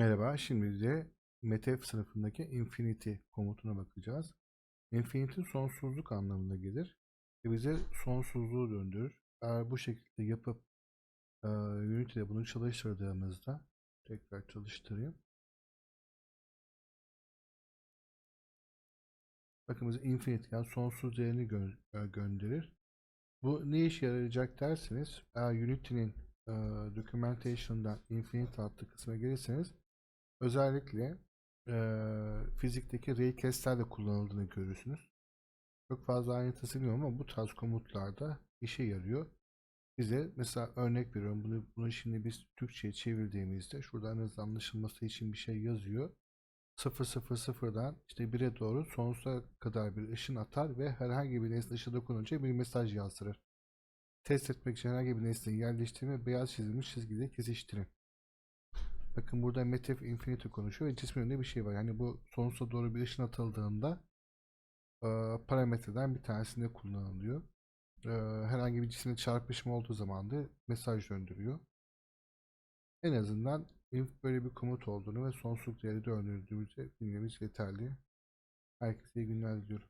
Merhaba, şimdi de METF sınıfındaki infinity komutuna bakacağız. Infinity sonsuzluk anlamına gelir ve bize sonsuzluğu döndürür. Eğer bu şekilde yapıp e, Unity'de bunu çalıştırdığımızda tekrar çalıştırayım. Bakın bize infinity yani sonsuz değerini gö- e, gönderir. Bu ne işe yarayacak derseniz eğer Unity'nin e, documentation'dan infinity adlı kısma gelirseniz özellikle e, fizikteki raycast'ler de kullanıldığını görürsünüz. Çok fazla ayrıntısı bilmiyorum ama bu tarz komutlarda işe yarıyor. Bize mesela örnek veriyorum bunu, bunu şimdi biz Türkçe'ye çevirdiğimizde şurada en azından anlaşılması için bir şey yazıyor. 000'dan işte 1'e doğru sonsuza kadar bir ışın atar ve herhangi bir nesne ışığa dokununca bir mesaj yazdırır. Test etmek için herhangi bir nesneyi yerleştirme beyaz çizilmiş çizgiyle kesiştirin. Bakın burada Metef Infinity konuşuyor ve cismin önünde bir şey var. Yani bu sonsuza doğru bir ışın atıldığında e, parametreden bir tanesinde kullanılıyor. E, herhangi bir cisimle çarpışma olduğu zaman da mesaj döndürüyor. En azından böyle bir komut olduğunu ve sonsuzluk değeri döndürdüğümüzü bilmemiz yeterli. Herkese iyi günler diliyorum.